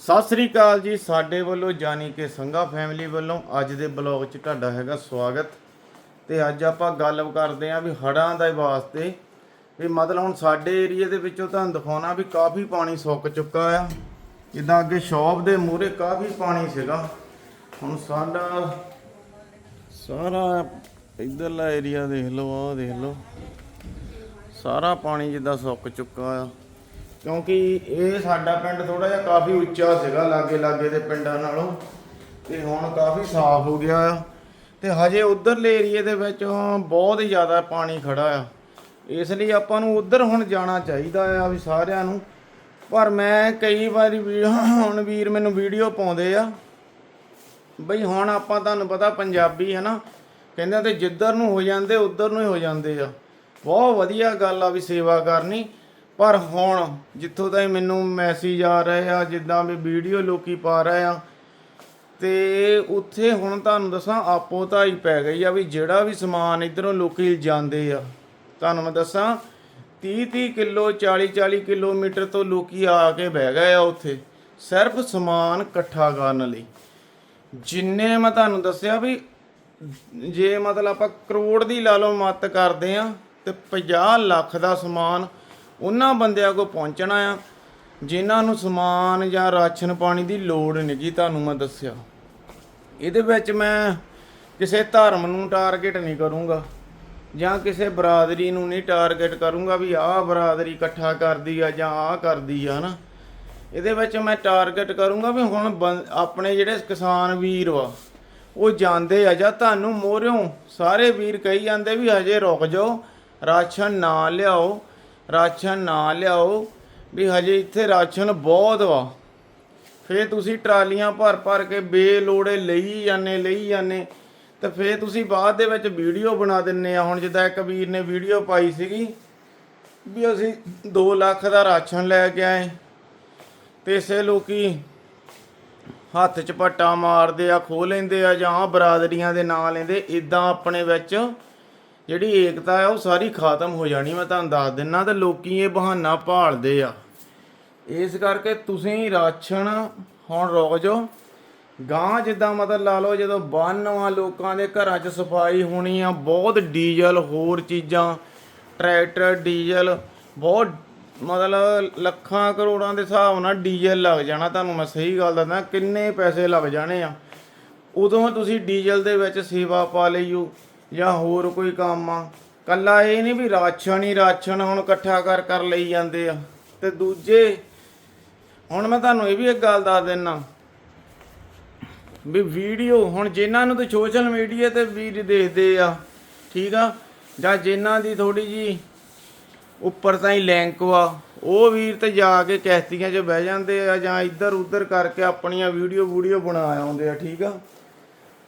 ਸਤਿ ਸ੍ਰੀ ਅਕਾਲ ਜੀ ਸਾਡੇ ਵੱਲੋਂ ਜਾਨੀ ਕਿ ਸੰਘਾ ਫੈਮਿਲੀ ਵੱਲੋਂ ਅੱਜ ਦੇ ਬਲੌਗ 'ਚ ਤੁਹਾਡਾ ਹੈਗਾ ਸਵਾਗਤ। ਤੇ ਅੱਜ ਆਪਾਂ ਗੱਲ ਕਰਦੇ ਆਂ ਵੀ ਹੜਾਂ ਦੇ ਵਾਸਤੇ ਵੀ ਮਤਲਬ ਹੁਣ ਸਾਡੇ ਏਰੀਆ ਦੇ ਵਿੱਚੋਂ ਤੁਹਾਨੂੰ ਦਿਖਾਉਣਾ ਵੀ ਕਾਫੀ ਪਾਣੀ ਸੁੱਕ ਚੁੱਕਾ ਆ। ਜਿੱਦਾਂ ਅੱਗੇ ਸ਼ੌਪ ਦੇ ਮੂਹਰੇ ਕਾਫੀ ਪਾਣੀ ਸੀਗਾ। ਹੁਣ ਸਾਡਾ ਸਾਰਾ ਇਧਰਲਾ ਏਰੀਆ ਦੇਖ ਲਓ, ਆਹ ਦੇਖ ਲਓ। ਸਾਰਾ ਪਾਣੀ ਜਿੱਦਾਂ ਸੁੱਕ ਚੁੱਕਾ ਆ। ਕਿਉਂਕਿ ਇਹ ਸਾਡਾ ਪਿੰਡ ਥੋੜਾ ਜਿਹਾ ਕਾਫੀ ਉੱਚਾ ਸੀਗਾ ਲਾਗੇ ਲਾਗੇ ਦੇ ਪਿੰਡਾਂ ਨਾਲੋਂ ਤੇ ਹੁਣ ਕਾਫੀ ਸਾਫ਼ ਹੋ ਗਿਆ ਆ। ਤੇ ਹਜੇ ਉਧਰਲੇ ਏਰੀਏ ਦੇ ਵਿੱਚ ਬਹੁਤ ਹੀ ਜ਼ਿਆਦਾ ਪਾਣੀ ਖੜਾ ਆ। ਇਸ ਲਈ ਆਪਾਂ ਨੂੰ ਉਧਰ ਹੁਣ ਜਾਣਾ ਚਾਹੀਦਾ ਆ ਵੀ ਸਾਰਿਆਂ ਨੂੰ। ਪਰ ਮੈਂ ਕਈ ਵਾਰੀ ਵੀ- ਹੁਣ ਵੀਰ ਮੈਨੂੰ ਵੀਡੀਓ ਪਾਉਂਦੇ ਆ। ਬਈ ਹੁਣ ਆਪਾਂ ਤੁਹਾਨੂੰ ਪਤਾ ਪੰਜਾਬੀ ਹੈ ਨਾ, ਕਹਿੰਦੇ ਤੇ ਜਿੱਧਰ ਨੂੰ ਹੋ ਜਾਂਦੇ, ਉਧਰ ਨੂੰ ਹੀ ਹੋ ਜਾਂਦੇ ਆ। ਬਹੁਤ ਵਧੀਆ ਗੱਲ ਆ ਵੀ ਸੇਵਾ ਕਰਨੀ। ਪਰ ਹੁਣ ਜਿੱਥੋਂ ਤਾਈਂ ਮੈਨੂੰ ਮੈਸੇਜ ਆ ਰਹੇ ਆ, ਜਿੱਦਾਂ ਵੀ ਵੀਡੀਓ ਲੋਕੀ ਪਾ ਰਹੇ ਆ, ਤੇ ਉੱਥੇ ਹੁਣ ਤੁਹਾਨੂੰ ਦੱਸਾਂ ਆਪੋ ਤਾਂ ਹੀ ਪੈ ਗਈ ਆ ਵੀ ਜਿਹੜਾ ਵੀ ਸਮਾਨ ਇਧਰੋਂ ਲੋਕੀ ਜਾਂਦੇ ਆ। ਤੁਹਾਨੂੰ ਮੈਂ ਦੱਸਾਂ 30 30 ਕਿਲੋ 40 40 ਕਿਲੋਮੀਟਰ ਤੋਂ ਲੋਕੀ ਆ ਕੇ ਬਹਿ ਗਏ ਆ ਉੱਥੇ, ਸਿਰਫ ਸਮਾਨ ਇਕੱਠਾ ਕਰਨ ਲਈ। ਜਿੰਨੇ ਮੈਂ ਤੁਹਾਨੂੰ ਦੱਸਿਆ ਵੀ ਜੇ ਮਤਲਬ ਆਪਾਂ ਕਰੋੜ ਦੀ ਲਾ ਲਓ ਮਤ ਕਰਦੇ ਆ, ਤੇ 50 ਲੱਖ ਦਾ ਸਮਾਨ ਉਹਨਾਂ ਬੰਦਿਆਂ ਕੋ ਪਹੁੰਚਣਾ ਆ, ਜਿਨ੍ਹਾਂ ਨੂੰ ਸਮਾਨ ਜਾਂ ਰਾਸ਼ਨ ਪਾਣੀ ਦੀ ਲੋੜ ਨਹੀਂ ਜੀ, ਤੁਹਾਨੂੰ ਮੈਂ ਦੱਸਿਆ। ਇਹਦੇ ਵਿੱਚ ਮੈਂ ਕਿਸੇ ਧਰਮ ਨੂੰ ਟਾਰਗੇਟ ਨਹੀਂ ਕਰੂੰਗਾ, ਜਾਂ ਕਿਸੇ ਬਰਾਦਰੀ ਨੂੰ ਨਹੀਂ ਟਾਰਗੇਟ ਕਰੂੰਗਾ ਵੀ ਆਹ ਬਰਾਦਰੀ ਇਕੱਠਾ ਕਰਦੀ ਆ ਜਾਂ ਆਹ ਕਰਦੀ ਆ ਨਾ ਇਹਦੇ ਵਿੱਚ ਮੈਂ ਟਾਰਗੇਟ ਕਰੂੰਗਾ ਵੀ ਹੁਣ ਬੰ- ਆਪਣੇ ਜਿਹੜੇ ਕਿਸਾਨ ਵੀਰ ਵਾ, ਉਹ ਜਾਂਦੇ ਆ ਜਾਂ ਤੁਹਾਨੂੰ ਮੋਰਿਓ ਸਾਰੇ ਵੀਰ ਕਹੀ ਜਾਂਦੇ ਵੀ ਹਜੇ ਰੁਕ ਜਾਓ, ਰਾਸ਼ਨ ਨਾ ਲਿਆਓ ਰਾਸ਼ਨ ਨਾ ਲਿਆਓ। ਵੀ ਹਜੇ ਇੱਥੇ ਰਾਸ਼ਨ ਬਹੁਤ ਵਾ। ਫੇਰ ਤੁਸੀਂ ਟਰਾਲੀਆਂ ਭਰ ਭਰ ਕੇ ਬੇਲੋੜੇ ਲਈ ਜਾਂਦੇ ਲਈ ਜਾਂਦੇ। ਤੇ ਫੇਰ ਤੁਸੀਂ ਬਾਅਦ ਦੇ ਵਿੱਚ ਵੀਡੀਓ ਬਣਾ ਦਿੰਨੇ ਆ। ਹੁਣ ਜਿੱਦਾਂ ਇੱਕ ਵੀਰ ਨੇ ਵੀਡੀਓ ਪਾਈ ਸੀਗੀ ਵੀ ਅਸੀਂ 2 ਲੱਖ ਦਾ ਰਾਸ਼ਨ ਲੈ ਕੇ ਆਏ। ਤੇ ਇਸੇ ਲੋਕੀ ਹੱਥ 'ਚ ਪੱਟਾ ਮਾਰਦੇ ਆ ਖੋ ਲੈਂਦੇ ਆ ਜਾਂ ਬਰਾਦਰੀਆਂ ਦੇ ਨਾਂ ਲੈਂਦੇ। ਇਦਾਂ ਆਪਣੇ ਵਿੱਚ ਜਿਹੜੀ ਏਕਤਾ ਆ, ਉਹ ਸਾਰੀ ਖਤਮ ਹੋ ਜਾਣੀ, ਮੈਂ ਤੁਹਾਨੂੰ ਦੱਸ ਦਿੰਨਾ, ਤੇ ਲੋਕੀ ਇਹ ਬਹਾਨਾ ਭਾਲਦੇ ਆ। ਇਸ ਕਰਕੇ ਤੁਸੀਂ ਰਾਸ਼ਨ ਹੁਣ ਰੁਕ ਜਾਓ ਗਾਂ ਜਿੱਦਾਂ ਮਤਲਬ ਲਾ ਲਓ, ਜਦੋਂ ਬੰਨਵਾ ਲੋਕਾਂ ਦੇ ਘਰਾਂ 'ਚ ਸਫ਼ਾਈ ਹੋਣੀ ਆ, ਬਹੁਤ ਡੀਜ਼ਲ, ਹੋਰ ਚੀਜ਼ਾਂ, ਟਰੈਕਟਰ, ਡੀਜ਼ਲ, ਬਹੁਤ ਮਤਲਬ ਲੱਖਾਂ ਕਰੋੜਾਂ ਦੇ ਹਿਸਾਬ ਨਾਲ ਡੀਜ਼ਲ ਲੱਗ ਜਾਣਾ। ਤੁਹਾਨੂੰ ਮੈਂ ਸਹੀ ਗੱਲ ਦੱਸਦਾ, ਕਿੰਨੇ ਪੈਸੇ ਲੱਗ ਜਾਣੇ ਆ। ਉਦੋਂ ਤੁਸੀਂ ਡੀਜ਼ਲ ਦੇ ਵਿੱਚ ਸੇਵਾ ਪਾ ਲਈਓ। ਜਾਂ ਹੋਰ ਕੋਈ ਕੰਮ ਆ? ਕੱਲਾ ਇਹ ਨਹੀਂ ਵੀ ਰਾਸ਼ਨ ਹੀ ਰਾਸ਼ਨ ਹੁਣ ਇਕੱਠਾ ਕਰ ਕਰ ਲਈ ਜਾਂਦੇ ਆ। ਤੇ ਦੂਜੇ, ਹੁਣ ਮੈਂ ਤੁਹਾਨੂੰ ਇਹ ਵੀ ਇੱਕ ਗੱਲ ਦੱਸ ਦਿੰਨਾ। ਵੀ ਵੀਡੀਓ, ਹੁਣ ਜਿਨ੍ਹਾਂ ਨੂੰ ਤੇ ਸੋਸ਼ਲ ਮੀਡੀਆ ਤੇ ਵੀਰ ਦੇਖਦੇ ਆ, ਠੀਕ ਆ? ਜਾਂ ਜਿਨ੍ਹਾਂ ਦੀ ਥੋੜੀ ਜੀ ਉੱਪਰ ਤਾਈਂ ਲਿੰਕ ਵਾ, ਉਹ ਵੀਰ ਤੇ ਜਾ ਕੇ ਕਿਸ਼ਤੀਆਂ 'ਚ ਬਹਿ ਜਾਂਦੇ ਆ ਜਾਂ ਇੱਧਰ ਉੱਧਰ ਕਰਕੇ ਆਪਣੀਆਂ ਵੀਡੀਓ ਵੀਡੀਓ ਬਣਾ ਆਉਂਦੇ ਆ, ਠੀਕ ਆ?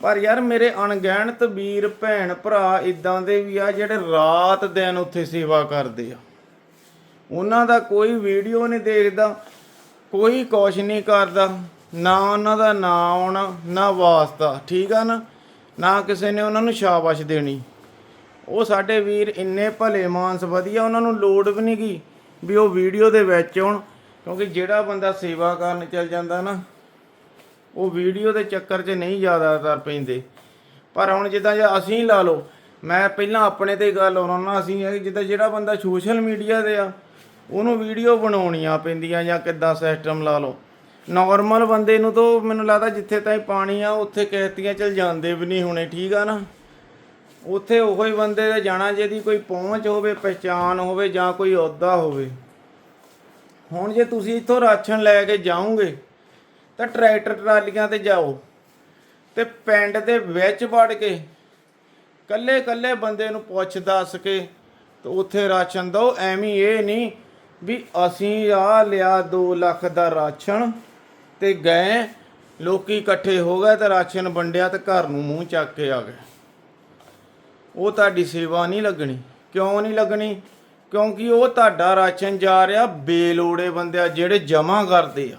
ਪਰ ਯਾਰ ਮੇਰੇ ਅਣਗਹਿਣਤ ਵੀਰ ਭੈਣ ਭਰਾ ਇਦਾਂ ਦੇ ਵੀ ਆ ਜਿਹੜੇ ਰਾਤ ਦਿਨ ਉੱਥੇ ਸੇਵਾ ਕਰਦੇ ਆ। ਉਹਨਾਂ ਦਾ ਕੋਈ ਵੀਡੀਓ ਨਹੀਂ ਦੇਖਦਾ, ਕੋਈ ਕੁਛ ਨਹੀਂ ਕਰਦਾ, ਨਾ ਉਹਨਾਂ ਦਾ ਨਾਂ ਆਉਣਾ ਨਾ ਵਾਸਤਾ, ਠੀਕ ਆ ਨਾ? ਨਾ ਕਿਸੇ ਨੇ ਉਹਨਾਂ ਨੂੰ ਸ਼ਾਬਾਸ਼ ਦੇਣੀ। ਉਹ ਸਾਡੇ ਵੀਰ ਇੰਨੇ ਭਲੇ ਮਾਨਸ ਵਧੀਆ, ਉਹਨਾਂ ਨੂੰ ਲੋੜ ਵੀ ਨਹੀਂ ਗੀ ਵੀ ਉਹ ਵੀਡੀਓ ਦੇ ਵਿੱਚ ਹੋਣ ਕਿਉਂਕਿ ਜਿਹੜਾ ਬੰਦਾ ਸੇਵਾ ਕਰਨ ਚੱਲ ਜਾਂਦਾ ਨਾ ਉਹ ਵੀਡੀਓ ਦੇ ਚੱਕਰ 'ਚ ਨਹੀਂ ਜ਼ਿਆਦਾਤਰ ਪੈਂਦੇ। ਪਰ ਹੁਣ ਜਿੱਦਾਂ ਜੇ ਅਸੀਂ ਲਾ ਲਓ, ਮੈਂ ਪਹਿਲਾਂ ਆਪਣੇ ਤੇ ਗੱਲ ਆਉਣਾ ਅਸੀਂ ਇਹ ਜਿੱਦਾਂ ਜਿਹੜਾ ਬੰਦਾ ਸੋਸ਼ਲ ਮੀਡੀਆ ਤੇ ਆ, ਉਹਨੂੰ ਵੀਡੀਓ ਬਣਾਉਣੀਆਂ ਪੈਂਦੀਆਂ ਜਾਂ ਕਿੱਦਾਂ ਸਿਸਟਮ ਲਾ ਲਓ। ਨਾਰਮਲ ਬੰਦੇ ਨੂੰ ਤਾਂ ਮੈਨੂੰ ਲੱਗਦਾ ਜਿੱਥੇ ਤਾਈਂ ਪਾਣੀ ਆ, ਉੱਥੇ ਕਿਸ਼ਤੀਆਂ ਚਲ ਜਾਂਦੇ ਵੀ ਨਹੀਂ ਹੋਣੇ, ਠੀਕ ਆ ਨਾ? ਉੱਥੇ ਉਹੋ ਹੀ ਬੰਦੇ ਦਾ ਜਾਣਾ ਜਿਹਦੀ ਕੋਈ ਪਹੁੰਚ ਹੋਵੇ, ਪਛਾਣ ਹੋਵੇ ਜਾਂ ਕੋਈ ਅਹੁਦਾ ਹੋਵੇ। ਹੁਣ ਜੇ ਤੁਸੀਂ ਇੱਥੋਂ ਰਾਸ਼ਨ ਲੈ ਕੇ ਜਾਓਗੇ ਤਾਂ ਟਰੈਕਟਰ ਟਰਾਲੀਆਂ ਤੇ ਜਾਓ ਤੇ ਪਿੰਡ ਦੇ ਵਿੱਚ ਵੜ ਕੇ ਕੱਲੇ ਕੱਲੇ ਬੰਦੇ ਨੂੰ ਪੁੱਛ ਦੱਸ ਕੇ ਤੇ ਉੱਥੇ ਰਾਸ਼ਨ ਦੋ, ਐਵੇਂ ਇਹ ਨਹੀਂ ਵੀ ਅਸੀਂ ਆ ਲਿਆ 2 ਲੱਖ ਦਾ ਰਾਸ਼ਨ ਤੇ ਗਏ, ਲੋਕੀ ਇਕੱਠੇ ਹੋ ਗਏ ਤੇ ਰਾਸ਼ਨ ਵੰਡਿਆ ਤੇ ਘਰ ਨੂੰ ਮੂੰਹ ਚੱਕ ਕੇ ਆ ਗਏ। ਉਹ ਤੁਹਾਡੀ ਸੇਵਾ ਨਹੀਂ ਲੱਗਣੀ। ਕਿਉਂ ਨਹੀਂ ਲੱਗਣੀ? ਕਿਉਂਕਿ ਉਹ ਤੁਹਾਡਾ ਰਾਸ਼ਨ ਜਾ ਰਿਹਾ ਬੇਲੋੜੇ ਬੰਦਿਆਂ ਜਿਹੜੇ ਜਮਾ ਕਰਦੇ ਆ।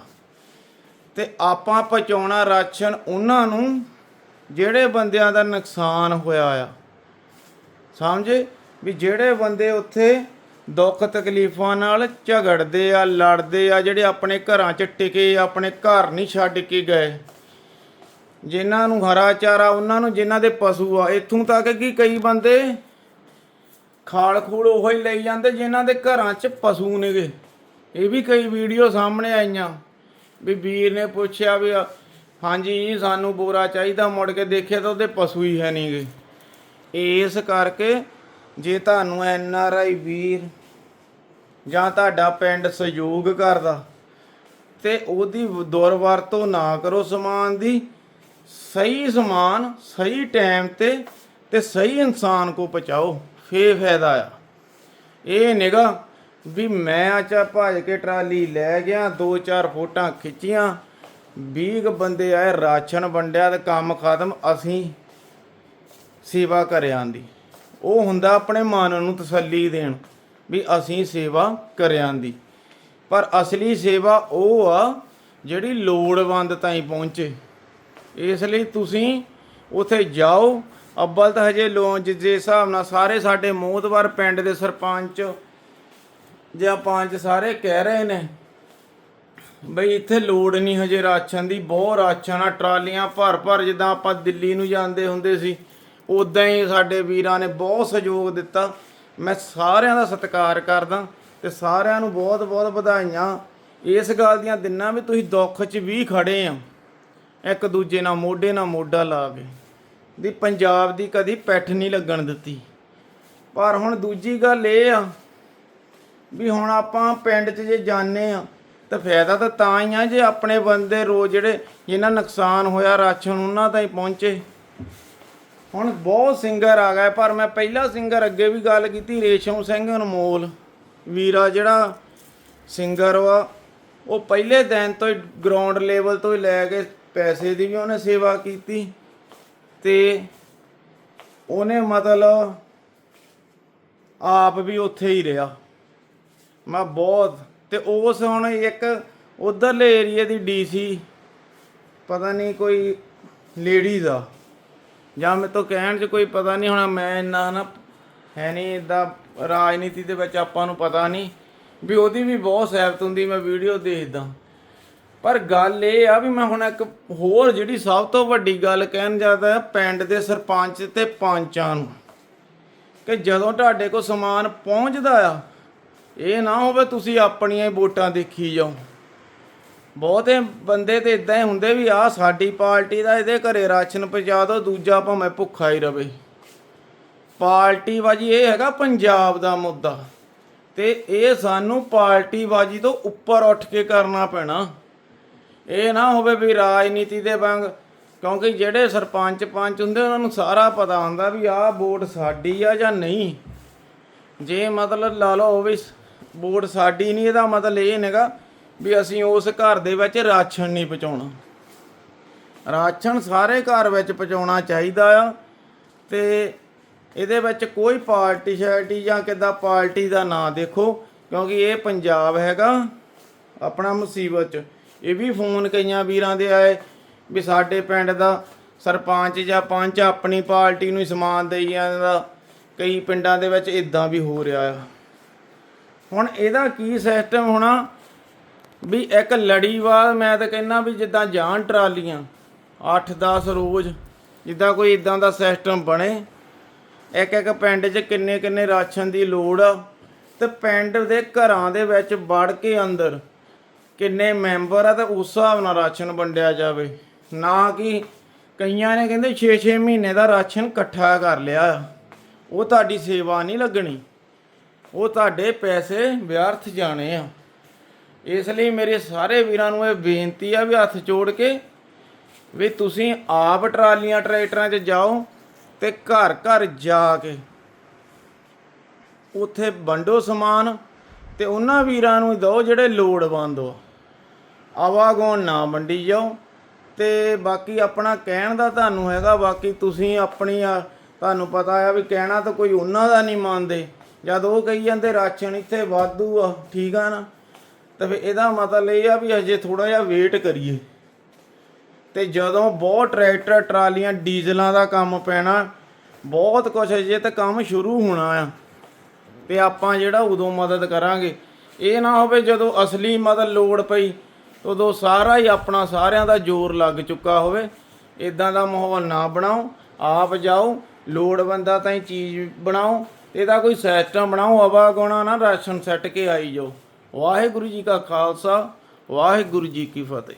ਤੇ ਆਪਾਂ ਪਹੁੰਚਾਉਣਾ ਰਾਸ਼ਨ ਉਹਨਾਂ ਨੂੰ, ਜਿਹੜੇ ਬੰਦਿਆਂ ਦਾ ਨੁਕਸਾਨ ਹੋਇਆ ਆ। ਸਮਝੇ? ਵੀ ਜਿਹੜੇ ਬੰਦੇ ਉੱਥੇ ਦੁੱਖ ਤਕਲੀਫਾਂ ਨਾਲ ਝਗੜਦੇ ਆ, ਲੜਦੇ ਆ, ਜਿਹੜੇ ਆਪਣੇ ਘਰਾਂ 'ਚ ਟਿਕੇ, ਆਪਣੇ ਘਰ ਨਹੀਂ ਛੱਡ ਕੇ ਗਏ। ਜਿਨ੍ਹਾਂ ਨੂੰ ਹਰਾ ਚਾਰਾ, ਉਹਨਾਂ ਨੂੰ ਜਿਨ੍ਹਾਂ ਦੇ ਪਸ਼ੂ ਆ, ਇੱਥੋਂ ਤੱਕ ਕਿ ਕਈ ਬੰਦੇ ਖਾਲ ਖੂਲ ਉਹ ਹੀ ਲਈ ਜਾਂਦੇ ਜਿਨ੍ਹਾਂ ਦੇ ਘਰਾਂ 'ਚ ਪਸ਼ੂ ਨੇਗੇ। ਇਹ ਵੀ ਕਈ ਵੀਡੀਓ ਸਾਹਮਣੇ ਆਈਆਂ। ਵੀ ਵੀਰ ਨੇ ਪੁੱਛਿਆ ਵੀ, ਹਾਂਜੀ ਜੀ ਸਾਨੂੰ ਬੋਰਾ ਚਾਹੀਦਾ, ਮੁੜ ਕੇ ਦੇਖਿਆ ਤਾਂ ਉਹਦੇ ਪਸ਼ੂ ਹੀ ਹੈ ਨਹੀਂ ਨਹੀਂਗੇ ਇਸ ਕਰਕੇ ਜੇ ਤੁਹਾਨੂੰ ਐਨ ਆਰ ਆਈ ਵੀਰ ਜਾਂ ਤੁਹਾਡਾ ਪਿੰਡ ਸਹਿਯੋਗ ਕਰਦਾ, ਤੇ ਉਹਦੀ ਦੁਰਵਰਤੋਂ ਨਾ ਕਰੋ ਸਮਾਨ ਦੀ। ਸਹੀ ਸਮਾਨ, ਸਹੀ ਟਾਈਮ ਤੇ ਤੇ ਸਹੀ ਇਨਸਾਨ ਕੋ ਪਹੁੰਚਾਓ ਫੇ ਫਾਇਦਾ ਆ। ਇਹ ਨਿਗਾ ਵੀ ਮੈਂ ਆਚਾ ਭੱਜ ਕੇ ਟਰਾਲੀ ਲੈ ਗਿਆ, ਦੋ ਚਾਰ ਫੋਟਾਂ ਖਿੱਚੀਆਂ। 20 ਕੁ ਬੰਦੇ ਆਏ, ਰਾਸ਼ਨ ਵੰਡਿਆ ਤੇ ਕੰਮ ਖਤਮ, ਅਸੀਂ ਸੇਵਾ ਕਰਿਆਂ ਦੀ ਉਹ ਹੁੰਦਾ ਆਪਣੇ ਮਨ ਨੂੰ ਤਸੱਲੀ ਦੇਣ ਵੀ ਅਸੀਂ ਸੇਵਾ ਕਰਿਆਂ ਦੀ ਪਰ ਅਸਲੀ ਸੇਵਾ ਉਹ ਆ ਜਿਹੜੀ ਲੋੜਵੰਦ ਤਾਈਂ ਪਹੁੰਚੇ। ਇਸ ਲਈ ਤੁਸੀਂ ਉਥੇ ਜਾਓ। ਅੱਬਲ ਤਾਂ ਹਜੇ ਲੋਨ ਜਿਸ ਹਿਸਾਬ ਨਾਲ ਸਾਰੇ ਸਾਡੇ ਮੋਹਤਵਾਰ ਪਿੰਡ ਦੇ ਸਰਪੰਚ ਜਾਂ ਪੰਜ ਸਾਰੇ ਕਹਿ ਰਹੇ ਨੇ ਬਈ ਇੱਥੇ ਲੋੜ ਨਹੀਂ ਹਜੇ ਰਾਸ਼ਨ ਦੀ, ਬਹੁਤ ਰਾਸ਼ਨ ਆ, ਟਰਾਲੀਆਂ ਭਰ ਭਰ, ਜਿੱਦਾਂ ਆਪਾਂ ਦਿੱਲੀ ਨੂੰ ਜਾਂਦੇ ਹੁੰਦੇ ਸੀ ਉਦਾਂ ਹੀ ਸਾਡੇ ਵੀਰਾਂ ਨੇ ਬਹੁਤ ਸਹਿਯੋਗ ਦਿੱਤਾ। ਮੈਂ ਸਾਰਿਆਂ ਦਾ ਸਤਿਕਾਰ ਕਰਦਾ ਤੇ ਸਾਰਿਆਂ ਨੂੰ ਬਹੁਤ ਬਹੁਤ ਵਧਾਈਆਂ। ਇਸ ਗੱਲ ਦੀਆਂ ਦਿਨਾਂ ਵੀ ਤੁਸੀਂ ਦੁੱਖ 'ਚ ਵੀ ਖੜੇ ਆ। ਇੱਕ ਦੂਜੇ ਨਾਲ ਮੋਢੇ ਨਾਲ ਮੋਢਾ ਲਾ ਕੇ। ਦੀ ਪੰਜਾਬ ਦੀ ਕਦੀ ਪੈਠ ਨਹੀਂ ਲੱਗਣ ਦਿੱਤੀ। ਪਰ ਹੁਣ ਦੂਜੀ ਗੱਲ ਇਹ ਆ ਵੀ ਹੁਣ ਆਪਾਂ ਪਿੰਡ 'ਚ ਜੇ ਜਾਣੇ ਆ ਤਾਂ ਫਾਇਦਾ ਤਾਂ ਤਾਂ ਹੀ ਆ ਜੇ ਆਪਣੇ ਬੰਦੇ ਰੋਜ਼ ਜਿਹੜੇ ਜਿਨ੍ਹਾਂ ਨੁਕਸਾਨ ਹੋਇਆ ਰਾਸ਼ਨ ਉਹਨਾਂ ਤਾਈਂ ਪਹੁੰਚੇ। ਹੁਣ ਬਹੁਤ ਸਿੰਗਰ ਆ ਗਏ, ਪਰ ਮੈਂ ਪਹਿਲਾ ਸਿੰਗਰ ਅੱਗੇ ਵੀ ਗੱਲ ਕੀਤੀ, ਰੇਸ਼ਮ ਸਿੰਘ ਅਨਮੋਲ। ਵੀਰਾ ਜਿਹੜਾ ਸਿੰਗਰ ਵਾ, ਉਹ ਪਹਿਲੇ ਦਿਨ ਤੋਂ ਹੀ ਗਰਾਊਂਡ ਲੈਵਲ ਤੋਂ ਹੀ ਲੈ ਕੇ ਪੈਸੇ ਦੀ ਵੀ ਉਹਨੇ ਸੇਵਾ ਕੀਤੀ ਤੇ ਉਹਨੇ ਮਤਲਬ ਆਪ ਵੀ ਉੱਥੇ ਹੀ ਰਿਹਾ। ਮੈਂ ਬਹੁਤ, ਤੇ ਉਸ ਹੁਣ ਇੱਕ ਉਧਰਲੇ ਏਰੀਏ ਦੀ ਡੀਸੀ, ਪਤਾ ਨਹੀਂ ਕੋਈ ਲੇਡੀਜ਼ ਆ। ਜਾਂ ਮੇਰੇ ਤੋਂ ਕਹਿਣ 'ਚ ਕੋਈ ਪਤਾ ਨਹੀਂ, ਹੁਣ ਮੈਂ ਇੰਨਾ ਨਾ, ਹੈ ਨਹੀਂ ਇਦਾਂ ਰਾਜਨੀਤੀ ਦੇ ਵਿੱਚ ਆਪਾਂ ਨੂੰ ਪਤਾ ਨਹੀਂ, ਵੀ ਉਹਦੀ ਵੀ ਬਹੁਤ ਸਹਿਬਤ ਹੁੰਦੀ, ਮੈਂ ਵੀਡੀਓ ਦੇਖਦਾ। ਪਰ ਗੱਲ ਇਹ ਆ ਵੀ ਮੈਂ ਹੁਣ ਇੱਕ ਹੋਰ ਜਿਹੜੀ ਸਭ ਤੋਂ ਵੱਡੀ ਗੱਲ ਕਹਿਣ ਜਾਂਦਾ ਪਿੰਡ ਦੇ ਸਰਪੰਚ ਤੇ ਪੰਚਾਂ ਨੂੰ, ਕਿ ਜਦੋਂ ਤੁਹਾਡੇ ਕੋਲ ਸਮਾਨ ਪਹੁੰਚਦਾ ਆ ਇਹ ਨਾ ਹੋਵੇ ਤੁਸੀਂ ਆਪਣੀਆਂ ਹੀ ਵੋਟਾਂ ਦੇਖੀ ਜਾਓ। ਬਹੁਤੇ ਬੰਦੇ ਤੇ ਇਦਾਂ ਹੀ ਹੁੰਦੇ ਵੀ ਆ ਸਾਡੀ ਪਾਰਟੀ ਦਾ ਇਹਦੇ ਘਰੇ ਰਾਸ਼ਨ ਪਹੁੰਚਾ ਦਿਓ, ਦੂਜਾ ਭਾਵੇਂ ਭੁੱਖਾ ਹੀ ਰਵੇ। ਪਾਰਟੀ ਬਾਜੀ ਇਹ ਹੈਗਾ ਪੰਜਾਬ ਦਾ ਮੁੱਦਾ। ਤੇ ਇਹ ਸਾਨੂੰ ਪਾਰਟੀ ਬਾਜੀ ਤੋਂ ਉੱਪਰ ਉੱਠ ਕੇ ਕਰਨਾ ਪੈਣਾ। ਇਹ ਨਾ ਹੋਵੇ ਵੀ ਰਾਜਨੀਤੀ ਦੇ ਵਾਂਗ, ਕਿਉਂਕਿ ਜਿਹੜੇ ਸਰਪੰਚ ਪੰਚ ਹੁੰਦੇ, ਉਹਨਾਂ ਨੂੰ ਸਾਰਾ ਪਤਾ ਹੁੰਦਾ ਵੀ ਆਹ ਵੋਟ ਸਾਡੀ ਆ ਜਾਂ ਨਹੀਂ। ਜੇ ਮਤਲਬ ਲਾ ਲਓ ਵੀ ਵੋਟ ਸਾਡੀ ਨਹੀਂ, ਇਹਦਾ ਮਤਲਬ ਇਹ ਨਹੀਂਗਾ ਵੀ ਅਸੀਂ ਉਸ ਘਰ ਦੇ ਵਿੱਚ ਰਾਸ਼ਨ ਨਹੀਂ ਪਹੁੰਚਾਉਣਾ। ਰਾਸ਼ਨ ਸਾਰੇ ਘਰ ਵਿੱਚ ਪਹੁੰਚਾਉਣਾ ਚਾਹੀਦਾ ਆ ਤੇ ਇਹਦੇ ਵਿੱਚ ਕੋਈ ਪਾਰਟੀ ਸ਼ੈਲਟੀ ਜਾਂ ਕਿੱਦਾਂ ਪਾਰਟੀ ਦਾ ਨਾਂ ਦੇਖੋ, ਕਿਉਂਕਿ ਇਹ ਪੰਜਾਬ ਹੈਗਾ, ਆਪਣਾ ਮੁਸੀਬਤ ਚ। ਇਹ ਵੀ ਫੋਨ ਕਈਆਂ ਵੀਰਾਂ ਦੇ ਆਏ ਵੀ ਸਾਡੇ ਪਿੰਡ ਦਾ ਸਰਪੰਚ ਜਾਂ ਪੰਚ ਆਪਣੀ ਪਾਰਟੀ ਨੂੰ ਹੀ ਸਮਾਨ ਦੇਈ ਜਾਂਦਾ। ਕਈ ਪਿੰਡਾਂ ਦੇ ਵਿੱਚ ਇਦਾਂ ਵੀ ਹੋ ਰਿਹਾ ਆ। ਹੁਣ ਇਹਦਾ ਕੀ ਸਿਸਟਮ ਹੋਣਾ? ਵੀ ਇੱਕ ਲੜੀਵਾਰ ਮੈਂ ਤਾਂ ਕਹਿੰਦਾ ਵੀ ਜਿੱਦਾਂ ਜਾਣ ਟਰਾਲੀਆਂ 8-10 ਰੋਜ਼, ਜਿੱਦਾਂ ਕੋਈ ਇਦਾਂ ਦਾ ਸਿਸਟਮ ਬਣੇ। ਇੱਕ ਇੱਕ ਪਿੰਡ 'ਚ ਕਿੰਨੇ ਕਿੰਨੇ ਰਾਸ਼ਨ ਦੀ ਲੋੜ ਆ। ਤੇ ਪਿੰਡ ਦੇ ਘਰਾਂ ਦੇ ਵਿੱਚ ਵੜ ਕੇ ਅੰਦਰ ਕਿੰਨੇ ਮੈਂਬਰ ਆ ਤੇ ਉਸ ਹਿਸਾਬ ਨਾਲ ਰਾਸ਼ਨ ਵੰਡਿਆ ਜਾਵੇ। ਨਾ ਕਿ ਕਈਆਂ ਨੇ ਕਹਿੰਦੇ 6-6 ਮਹੀਨੇ ਦਾ ਰਾਸ਼ਨ ਇਕੱਠਾ ਕਰ ਲਿਆ। ਉਹ ਤੁਹਾਡੀ ਸੇਵਾ ਨਹੀਂ ਲੱਗਣੀ। ਉਹ ਤੁਹਾਡੇ ਪੈਸੇ ਵਿਅਰਥ ਜਾਣੇ ਆ। ਇਸ ਲਈ ਮੇਰੇ ਸਾਰੇ ਵੀਰਾਂ ਨੂੰ ਇਹ ਬੇਨਤੀ ਆ ਵੀ ਹੱਥ ਜੋੜ ਕੇ ਵੀ ਤੁਸੀਂ ਆਪ ਟਰਾਲੀਆਂ ਟਰੈਕਟਰਾਂ 'ਚ ਜਾਓ ਤੇ ਘਰ ਘਰ ਜਾ ਕੇ ਉੱਥੇ ਵੰਡੋ ਸਮਾਨ ਤੇ ਉਹਨਾਂ ਵੀਰਾਂ ਨੂੰ ਦਿਓ ਜਿਹੜੇ ਲੋੜਵੰਦ ਹੋ। ਆਵਾਗੋਣ ਨਾ ਵੰਡੀ ਜਾਓ ਤੇ ਬਾਕੀ ਆਪਣਾ ਕਹਿਣ ਦਾ ਤੁਹਾਨੂੰ ਹੈਗਾ, ਬਾਕੀ ਤੁਸੀਂ ਆਪਣੀ ਆ, ਤੁਹਾਨੂੰ ਪਤਾ ਆ ਵੀ ਕਹਿਣਾ ਤਾਂ ਕੋਈ ਉਹਨਾਂ ਦਾ ਨਹੀਂ ਮੰਨਦੇ। ਜਦ ਉਹ ਕਹੀ ਜਾਂਦੇ ਰਾਸ਼ਨ ਇੱਥੇ ਵਾਧੂ ਆ, ਠੀਕ ਆ ਨਾ? ਤਾਂ ਫਿਰ ਇਹਦਾ ਮਤਲਬ ਇਹ ਆ ਵੀ ਹਜੇ ਥੋੜਾ ਜਿਹਾ ਵੇਟ ਕਰੀਏ। ਤੇ ਜਦੋਂ ਬਹੁਤ ਟਰੈਕਟਰ, ਟਰਾਲੀਆਂ, ਡੀਜ਼ਲਾਂ ਦਾ ਕੰਮ ਪੈਣਾ, ਬਹੁਤ ਕੁਝ ਅਜੇ ਤਾਂ ਕੰਮ ਸ਼ੁਰੂ ਹੋਣਾ ਆ। ਤੇ ਆਪਾਂ ਜਿਹੜਾ ਉਦੋਂ ਮਦਦ ਕਰਾਂਗੇ। ਇਹ ਨਾ ਹੋਵੇ ਜਦੋਂ ਅਸਲੀ ਮਦਦ ਲੋੜ ਪਈ, ਉਦੋਂ ਸਾਰਾ ਹੀ ਆਪਣਾ ਸਾਰਿਆਂ ਦਾ ਜ਼ੋਰ ਲੱਗ ਚੁੱਕਾ ਹੋਵੇ। ਇਦਾਂ ਦਾ ਮਾਹੌਲ ਨਾ ਬਣਾਓ। ਆਪ ਜਾਓ, ਲੋੜਵੰਦਾਂ ਤਾਂ ਹੀ ਚੀਜ਼ ਬਣਾਓ। ਇਹਦਾ ਕੋਈ ਸਿਸਟਮ ਬਣਾਓ, ਹਵਾ ਗੋਣਾ ਨਾ, ਰਾਸ਼ਨ ਸੱਟ ਕੇ ਆਈ ਜਾਓ। ਵਾਹਿਗੁਰੂ ਜੀ ਕਾ ਖਾਲਸਾ, ਵਾਹਿਗੁਰੂ ਜੀ ਕੀ ਫਤਿਹ।